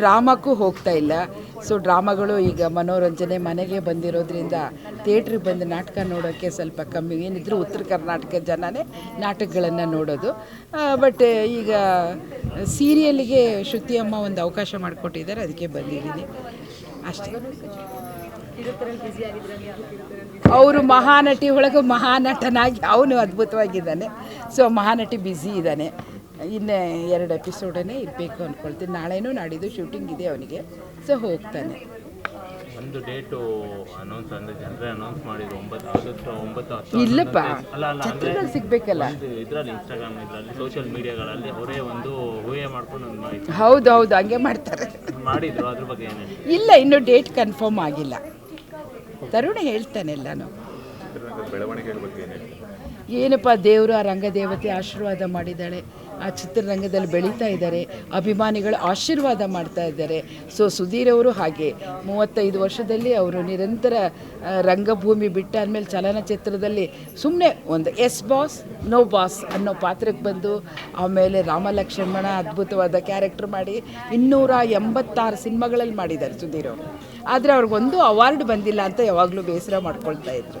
ಡ್ರಾಮಕ್ಕೂ ಹೋಗ್ತಾ ಇಲ್ಲ. ಸೊ ಡ್ರಾಮಾಗಳು ಈಗ ಮನೋರಂಜನೆ ಮನೆಗೆ ಬಂದಿರೋದ್ರಿಂದ ಥಿಯೇಟ್ರಿಗೆ ಬಂದು ನಾಟಕ ನೋಡೋಕ್ಕೆ ಸ್ವಲ್ಪ ಕಮ್ಮಿ. ಏನಿದ್ರು ಉತ್ತರ ಕರ್ನಾಟಕ ಜನನೇ ನಾಟಕಗಳನ್ನು ನೋಡೋದು. ಬಟ್ ಈಗ ಸೀರಿಯಲ್ಗೆ ಶ್ರುತಿ ಅಮ್ಮ ಒಂದು ಅವಕಾಶ ಮಾಡಿಕೊಟ್ಟಿದ್ದಾರೆ. ಅದಕ್ಕೆ ಬಂದಿದ್ದೀನಿ. ಅಷ್ಟೇ. ಅವರು ಮಹಾನಟಿ ಒಳಗೆ ಮಹಾನಟನಾಗಿ, ಅವನು ಅದ್ಭುತವಾಗಿದ್ದಾನೆ. ಸೊ ಮಹಾನಟಿ ಬ್ಯುಸಿ ಇದ್ದಾನೆ. ಇನ್ನು ಎರಡು ಎಪಿಸೋಡನ್ನೇ ಇರಬೇಕು ಅಂದ್ಕೊಳ್ತೀನಿ ನಾಳೆನೂ ನಾಡಿದ್ದು ಶೂಟಿಂಗ್ ಇದೆ ಅವನಿಗೆ. ಸೊ ಹೋಗ್ತಾನೆ. ಒಂದು ಡೇಟು ಅನೌನ್ಸ್ ಅಂದ್ರೆ ಜನರೇ ಅನೌನ್ಸ್ ಮಾಡಿದ್ರು. ಒಂಬತ್ತು ಆಗಸ್ಟ್ ಒಂಬತ್ತು ಹತ್ತು ಇಲ್ಲಪ್ಪ. ಅಲ್ಲ ಅಲ್ಲ ಅಂದ್ರೆ ಸಿಗಬೇಕಲ್ಲ. ಇದ್ರಲ್ಲಿ ಇನ್ಸ್ಟಾಗ್ರಾಮ್ ಇದರಲ್ಲಿ ಸೋಷಿಯಲ್ ಮೀಡಿಯಾಗಳಲ್ಲಿ ಅವರೇ ಒಂದು ಊಹೆ ಮಾಡ್ಕೊಂಡು ಒಂದು ಮಾಡಿ ಹೌದು ಹೌದು ಹಂಗೆ ಮಾಡ್ತಾರೆ. ಮಾಡಿದ್ರು ಅದ್ರ ಬಗ್ಗೆ ಏನು ಇಲ್ಲ ಇನ್ನೂ ಡೇಟ್ ಕನ್ಫರ್ಮ್ ಆಗಿಲ್ಲ. ತರುಣ ಹೇಳ್ತಾನೆ ಎಲ್ಲಾನು. ಏನಪ್ಪ ದೇವರು ಆ ರಂಗದೇವತೆ ಆಶೀರ್ವಾದ ಮಾಡಿದ್ದಾಳೆ, ಆ ಚಿತ್ರರಂಗದಲ್ಲಿ ಬೆಳೀತಾ ಇದ್ದಾರೆ, ಅಭಿಮಾನಿಗಳು ಆಶೀರ್ವಾದ ಮಾಡ್ತಾ ಇದ್ದಾರೆ. ಸೊ ಸುಧೀರ್ ಅವರು ಹಾಗೆ ಮೂವತ್ತೈದು ವರ್ಷದಲ್ಲಿ ಅವರು ನಿರಂತರ ರಂಗಭೂಮಿ ಬಿಟ್ಟಾದ್ಮೇಲೆ ಚಲನಚಿತ್ರದಲ್ಲಿ ಸುಮ್ಮನೆ ಒಂದು ಎಸ್ ಬಾಸ್ ನೋ ಬಾಸ್ ಅನ್ನೋ ಪಾತ್ರಕ್ಕೆ ಬಂದು, ಆಮೇಲೆ ರಾಮ ಲಕ್ಷ್ಮಣ ಅದ್ಭುತವಾದ ಕ್ಯಾರೆಕ್ಟರ್ ಮಾಡಿ ಇನ್ನೂರ ಎಂಬತ್ತಾರು ಸಿನಿಮಾಗಳಲ್ಲಿ ಮಾಡಿದ್ದಾರೆ ಸುಧೀರ್ ಅವರು. ಆದರೆ ಅವ್ರಿಗೊಂದು ಅವಾರ್ಡ್ ಬಂದಿಲ್ಲ ಅಂತ ಯಾವಾಗಲೂ ಬೇಸರ ಮಾಡ್ಕೊಳ್ತಾ ಇದ್ರು.